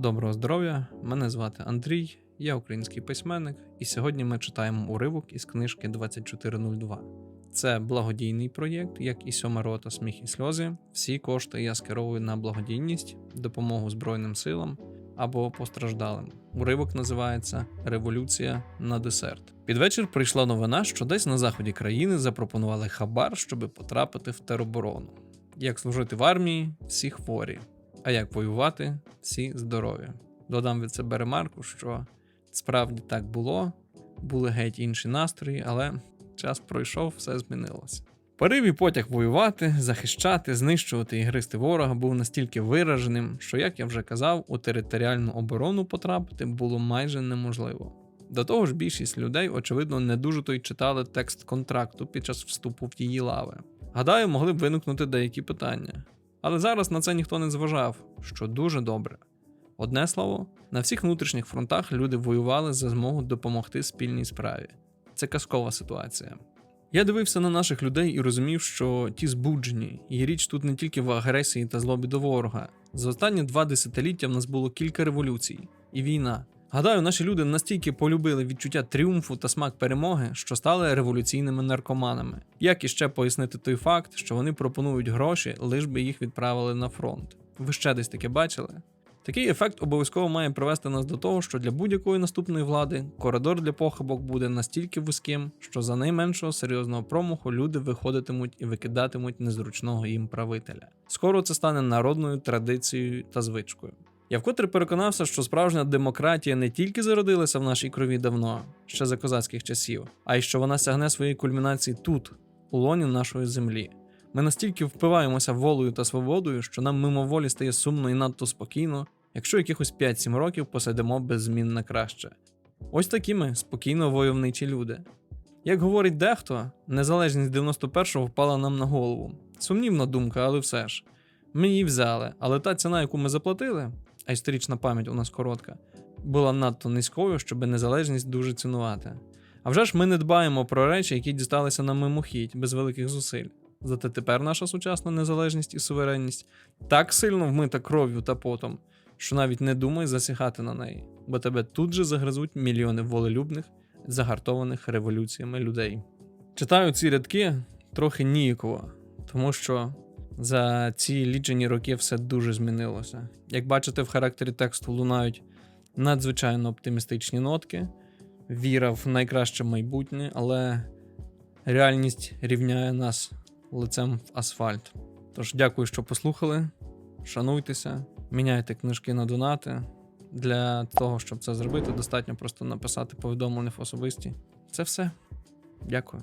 Доброго здоров'я! Мене звати Андрій, я український письменник, і сьогодні ми читаємо уривок із книжки 2402. Це благодійний проєкт, як і сьома рота сміх і сльози. Всі кошти я скеровую на благодійність, допомогу Збройним силам або постраждалим. Уривок називається Революція на десерт. Під вечір прийшла новина, що десь на заході країни запропонували хабар, щоби потрапити в тероборону. Як служити в армії, всі хворі. А як воювати, всі здорові. Додам від себе ремарку, що справді так було, були геть інші настрої, але час пройшов, все змінилося. Порив і потяг воювати, захищати, знищувати і гризти ворога був настільки вираженим, що, як я вже казав, у територіальну оборону потрапити було майже неможливо. До того ж, більшість людей, очевидно, не дуже то й читали текст контракту під час вступу в її лави. Гадаю, могли б виникнути деякі питання. Але зараз на це ніхто не зважав, що дуже добре. Одне слово, на всіх внутрішніх фронтах люди воювали за змогу допомогти спільній справі. Це казкова ситуація. Я дивився на наших людей і розумів, що ті збуджені, і річ тут не тільки в агресії та злобі до ворога. За останні два десятиліття в нас було кілька революцій і війна. Гадаю, наші люди настільки полюбили відчуття тріумфу та смак перемоги, що стали революційними наркоманами. Як іще пояснити той факт, що вони пропонують гроші, лиш би їх відправили на фронт? Ви ще десь таке бачили? Такий ефект обов'язково має привести нас до того, що для будь-якої наступної влади коридор для похибок буде настільки вузьким, що за найменшого серйозного промаху люди виходитимуть і викидатимуть незручного їм правителя. Скоро це стане народною традицією та звичкою. Я вкотре переконався, що справжня демократія не тільки зародилася в нашій крові давно, ще за козацьких часів, а й що вона сягне своєї кульмінації тут, у лоні нашої землі. Ми настільки впиваємося волею та свободою, що нам мимоволі стає сумно і надто спокійно, якщо якихось 5-7 років посидимо без змін на краще. Ось такі ми спокійно войовничі люди. Як говорить дехто, незалежність 91-го впала нам на голову. Сумнівна думка, але все ж. Ми її взяли, але та ціна, яку ми заплатили, а історична пам'ять у нас коротка, була надто низькою, щоб незалежність дуже цінувати. А вже ж ми не дбаємо про речі, які дісталися нам мимохідь, без великих зусиль. Зате тепер наша сучасна незалежність і суверенність так сильно вмита кров'ю та потом, що навіть не думай засягати на неї, бо тебе тут же загризуть мільйони волелюбних, загартованих революціями людей. Читаю ці рядки трохи ніяково, тому що за ці лічені роки все дуже змінилося. Як бачите, в характері тексту лунають надзвичайно оптимістичні нотки, віра в найкраще майбутнє, але реальність рівняє нас лицем в асфальт. Тож дякую, що послухали. Шануйтеся, міняйте книжки на донати. Для того, щоб це зробити, достатньо просто написати повідомлення в особисті. Це все. Дякую.